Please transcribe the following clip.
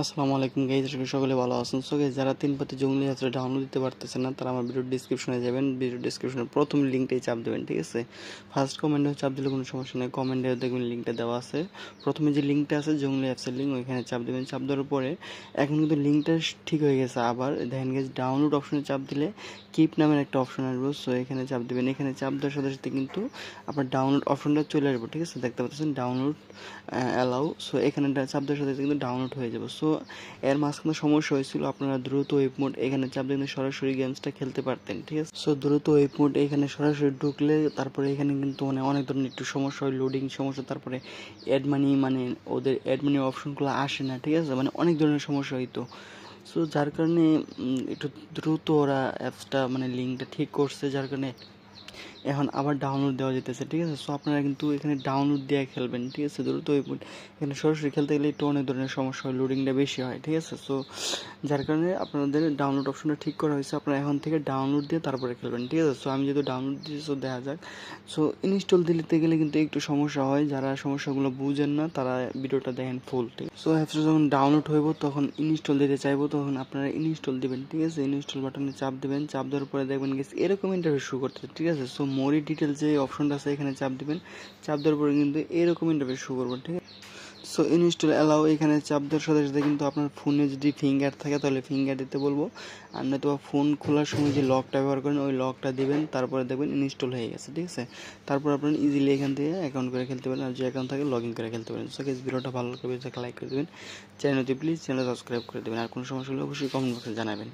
আসসালামু আলাইকুম গাইজ সকলে ভালো আছেন। সো গাইজ যারা তিন পাতি জঙ্গলি যাত্রা ডাউনলোড দিতে পারতেছেন না, তারা আমার ভিডিও ডিসক্রিপশনে যাবেন। ভিডিও ডিসক্রিপশনের প্রথম লিঙ্কটাই চাপ দেবেন, ঠিক আছে? ফার্স্ট কমেন্টে চাপ দিলে কোনো সমস্যা নেই কমেন্টে দেখবেন লিঙ্কটা দেওয়া আছে। প্রথমে যে লিঙ্কটা আছে, জঙ্গলি অ্যাপসের লিঙ্ক ওইখানে চাপ দেবেন। চাপ দেওয়ার পরে এখন কিন্তু লিঙ্কটা ঠিক হয়ে গেছে আবার। দেখেন গেছে ডাউনলোড অপশনে চাপ দিলে কিপ নামের একটা অপশন আসবে। সো এখানে চাপ দেবেন। এখানে চাপ দেওয়ার সাথে সাথে কিন্তু আপনার ডাউনলোড অপশনটা চলে আসবে, ঠিক আছে? দেখতে পাচ্ছেন ডাউনলোড অ্যালাউ সো এখানে চাপ দেওয়ার সাথে কিন্তু ডাউনলোড হয়ে যাবে। সো এর মাঝখানে সমস্যা হয়েছিল, আপনারা দ্রুত ওয়েব মোড এখানে চাপ দিয়ে কিন্তু সরাসরি গেমসটা খেলতে পারতেন, ঠিক আছে? সো দ্রুত ওয়েব মোড এখানে সরাসরি ঢুকলে তারপরে এখানে কিন্তু মানে অনেক ধরনের একটু সমস্যা হয় লোডিং সমস্যা, তারপরে অ্যাড মানি মানে ওদের অ্যাড মানি অপশনগুলো আসে না, ঠিক আছে? মানে অনেক ধরনের সমস্যা হইতো সো যার কারণে একটু দ্রুত ওরা অ্যাপসটা মানে লিঙ্কটা ঠিক করছে, যার কারণে এখন আবার ডাউনলোড দেওয়া যেতেছে, ঠিক আছে? সো আপনারা কিন্তু এখানে ডাউনলোড দিয়ে খেলবেন, ঠিক আছে? দ্রুত এখানে সরাসরি খেলতে গেলে একটু অনেক ধরনের সমস্যা হয় লোডিংটা বেশি হয়, ঠিক আছে? সো যার কারণে আপনাদের ডাউনলোড অপশনটা ঠিক করা হয়েছে, আপনারা এখন থেকে ডাউনলোড দিয়ে তারপরে খেলবেন, ঠিক আছে? সো আমি যেহেতু ডাউনলোড দিয়েছি সো দেখা যাক। সো ইনস্টল দিতে গেলে কিন্তু একটু সমস্যা হয়, যারা সমস্যাগুলো বুঝেন না, তারা ভিডিওটা দেখেন ফুল ঠিক সো অ্যাপসটা যখন ডাউনলোড হইব, তখন ইনস্টল দিতে চাইব, তখন আপনারা ইনস্টল দিবেন, ঠিক আছে? ইনস্টল বাটনে চাপ দিবেন, চাপ দেওয়ার পরে দেখবেন গেছে এরকম ইন্টারভিউ শুরু করতে ঠিক আছে? সো মোরি ডিটেলস যে অপশনটা আছে, এখানে চাপ দিবেন। চাপ দেওয়ার পরে কিন্তু এরকম ইন্টারভিউ শুরু করবেন, ঠিক আছে? সো ইনস্টল অ্যালাউ এখানে চাপ দেওয়ার সাথে সাথে কিন্তু আপনার ফোনে যদি ফিঙ্গার থাকে, তাহলে ফিঙ্গার দিতে বলব। আর নয়তো ফোন খোলার সময় যে লকটা ব্যবহার করেন, ওই লকটা দিবেন, তারপরে দেখবেন ইনস্টল হয়ে গেছে, ঠিক আছে? তারপর আপনার ইজিলি এখান থেকে অ্যাকাউন্ট করে খেলতে পারেন, আর যে অ্যাকাউন্ট থাকে লগ ইন করে খেলতে পারেন। সো গেস ভিডিওটা ভালো লাগবে লাইক করে দেবেন। চ্যানেলটি প্লিজ চ্যানেল সাবস্ক্রাইব করে দেবেন। আর কোনো সমস্যা হলে অবশ্যই কমেন্ট বক্সে জানাবেন।